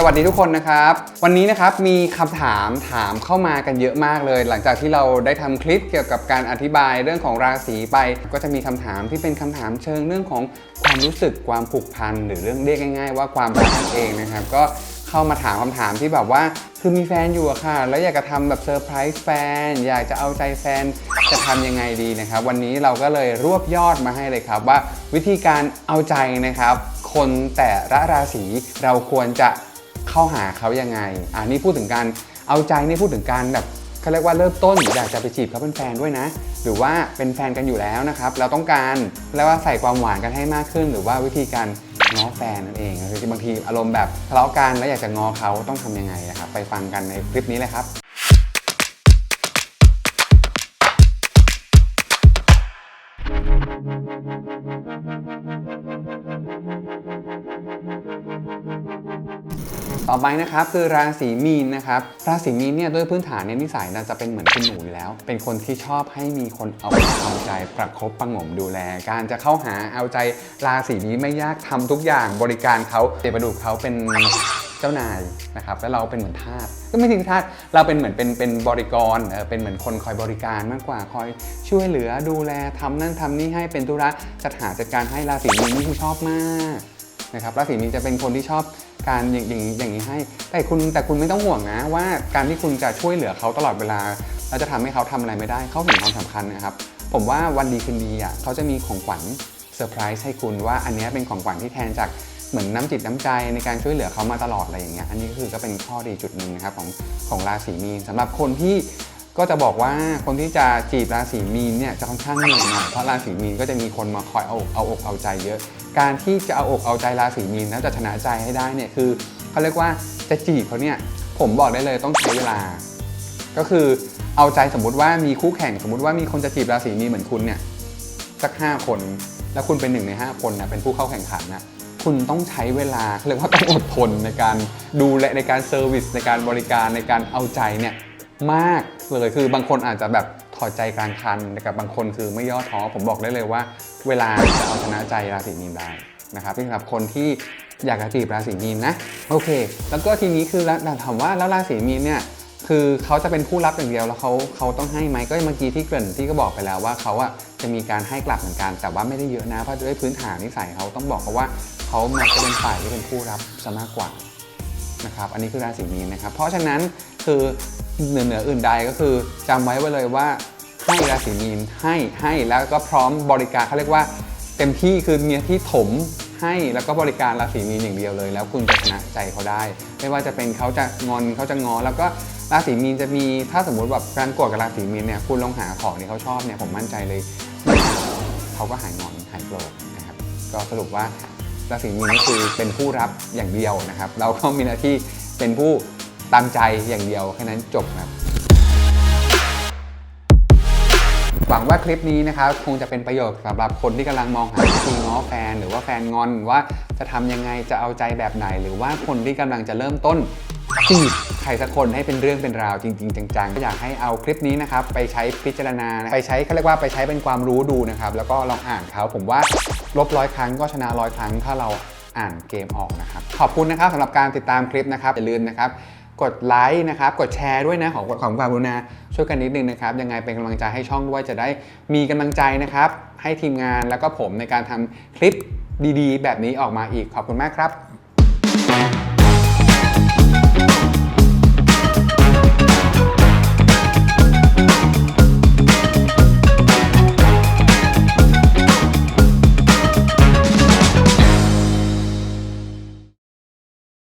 สวัสดีทุกคนนะครับ วันนี้นะครับมีคำถามถามเข้ามากันเยอะมากเลย หลังจากที่เราได้ทำคลิปเกี่ยวกับการอธิบายเรื่องของราศีไป ก็จะมีคำถามที่เป็นคำถามเชิงเรื่องของความรู้สึกความผูกพันหรือเรื่องเรียกง่าย ๆ ว่าความรักเองนะครับ ก็ เข้ามาถามคำถามที่แบบว่าคือมีแฟนอยู่อะค่ะ แล้วอยากจะทำแบบเซอร์ไพรส์แฟน อยากจะเอาใจแฟนจะทำยังไงดีนะครับ วันนี้เราก็เลยรวบยอดมาให้เลยครับ ว่าวิธีการเอาใจนะครับ คนแต่ละราศีเราควรจะเข้าหาเขายังไงอ่านี่พูดถึงการเอาใจนี่พูดถึงการแบบเขาเรียกว่าเริ่มต้นอยากจะไปจีบเขาเป็นแฟนด้วยนะ หรือว่าเป็นแฟนกันอยู่แล้วนะครับ เราต้องการแล้วว่าใส่ความหวานกันให้มากขึ้น หรือว่าวิธีการ ง้อแฟนนั่นเองคือบางทีอารมณ์แบบทะเลาะกันแล้วอยากจะง้อเขาต้องทำยังไงนะครับไปฟังกันในคลิปนี้เลยครับ ต่อไปนะครับคือราศีมีนนะครับราศีมีนเนี่ยด้วยพื้นฐานเนี่ยนิสัยน่าจะเป็นเหมือนคุณหนูอยู่แล้ว เป็นคนที่ชอบให้มีคนเอาอกเอาใจประคบประหงมดูแล การจะเข้าหาเอาใจราศีนี้ไม่ยากทำทุกอย่างบริการเขาเดประดูเขาเป็นเจ้านายนะครับแล้วเราเป็นเหมือนทาสก็ไม่ถึงทาสเราเป็นเหมือนเป็นเป็นบริกรเออเป็นเหมือนคนคอยบริการมากกว่าคอยช่วยเหลือดูแลทำนั่นทำนี่ให้เป็นธุระจัดหาจัดการให้ราศีมีนนี่คือชอบมาก นะครับราศีมีนจะเป็นคนที่ชอบการอย่างอย่างอย่างนี้ให้ แต่คุณแต่คุณไม่ต้องห่วงนะว่าการที่คุณจะช่วยเหลือเขาตลอดเวลาแล้วจะทำให้เขาทำอะไรไม่ได้เขาเห็นความสำคัญนะครับ ผมว่าวันดีคืนดีอะเขาจะมีของขวัญเซอร์ไพรส์ให้คุณว่าอันนี้เป็นของขวัญที่แทนจากเหมือนน้ำจิตน้ำใจในการช่วยเหลือเขามาตลอดอะไรอย่างเงี้ย อันนี้ก็คือก็เป็นข้อดีจุดหนึ่งนะครับของของราศีมีนสำหรับคนที่ ก็จะบอกว่าคนที่จะจีบราศีมีนเนี่ยจะค่อนข้างเหนื่อยหน่อยเพราะราศีมีนก็จะมีคนมาคอยเอาเอาอกเอาใจเยอะ การที่จะเอาอกเอาใจราศีมีนแล้วจะชนะใจให้ได้เนี่ยคือเขาเรียกว่าจะจีบเขาเนี่ยผมบอกได้เลยต้องใช้เวลา ก็คือเอาใจสมมุติว่ามีคู่แข่งสมมุติว่ามีคนจะจีบราศีมีนเหมือนคุณเนี่ยสักห้าคน แล้วคุณเป็นหนึ่งในห้าคนนะเป็นผู้เข้าแข่งขันนะคุณต้องใช้เวลาเขาเรียกว่าต้องอดทนในการดูแลในการเซอร์วิสในการบริการในการเอาใจเนี่ย มากเลยคือบางคนอาจจะแบบถอดใจกลางคันแต่กับบางคนคือไม่ย่อท้อผมบอกได้เลยว่า เวลาจะเอาชนะใจราศีมีนได้นะครับนี่สำหรับคนที่อยากจะจีบราศีมีนนะโอเค แล้วก็ทีนี้คือถามว่าแล้วราศีมีนเนี่ยคือเขาจะเป็นผู้รับอย่างเดียวแล้วเขาเขาต้องให้ไหมก็เมื่อกี้ที่เกริ่นที่ก็บอกไปแล้วว่าเขาอะจะมีการให้กลับเหมือนกันแต่ว่าไม่ได้เยอะนะเพราะด้วยพื้นฐานนิสัยเขาต้องบอกเขาว่าเขามักจะเป็นฝ่ายที่เป็นผู้รับซะมากกว่า นะครับอันนี้คือราศีมีนนะครับ เพราะฉะนั้นคือเหนือเหนืออื่นใดก็คือจำไว้ไว้เลยว่าให้ราศีมีนให้ให้แล้วก็พร้อมบริการเขาเรียกว่า เต็มที่คือมีที่ถมให้แล้วก็บริการราศีมีนอย่างเดียวเลย แล้วคุณจะชนะใจเขาได้ ไม่ว่าจะเป็นเขาจะงอนเขาจะงอ แล้วก็ราศีมีนจะมีถ้าสมมุติแบบการกรธกับราศีมีนเนี่ยคุณลองหาของที่เขาชอบเนี่ยผมมั่นใจเลย เขาก็หายงอนหายโกรธนะครับก็สรุปว่า ราศีมีนก็คือเป็นผู้รับอย่างเดียวนะครับ เราก็มีหน้าที่เป็นผู้ตามใจอย่างเดียวแค่นั้นจบครับหวังว่าคลิปนี้นะครับคงจะเป็นประโยชน์สำหรับคนที่กำลังมองหาวิธีง้อแฟน หรือว่าแฟนงอนว่าจะทำยังไงจะเอาใจแบบไหน หรือว่าคนที่กำลังจะเริ่มต้น จีบใครสักคนให้เป็นเรื่องเป็นราวจริง ๆ จังๆก็อยากให้เอาคลิปนี้นะครับไปใช้พิจารณาไปใช้เขาเรียกว่าไปใช้เป็นความรู้ดูนะครับแล้วก็ลองอ่านเขาผมว่าลบร้อยครั้งก็ชนะร้อยครั้งถ้าเราอ่านเกมออกนะครับขอบคุณนะครับสำหรับการติดตามคลิปนะครับอย่าลืมนะครับกดไลค์นะครับ กดแชร์ด้วยนะ ของของความกรุณาช่วยกันนิดนึงนะครับ ยังไงเป็นกำลังใจให้ช่องด้วยจะได้มีกำลังใจนะครับ ให้ทีมงานแล้วก็ผมในการทำคลิปดีๆ แบบนี้ออกมาอีกขอบคุณมากครับ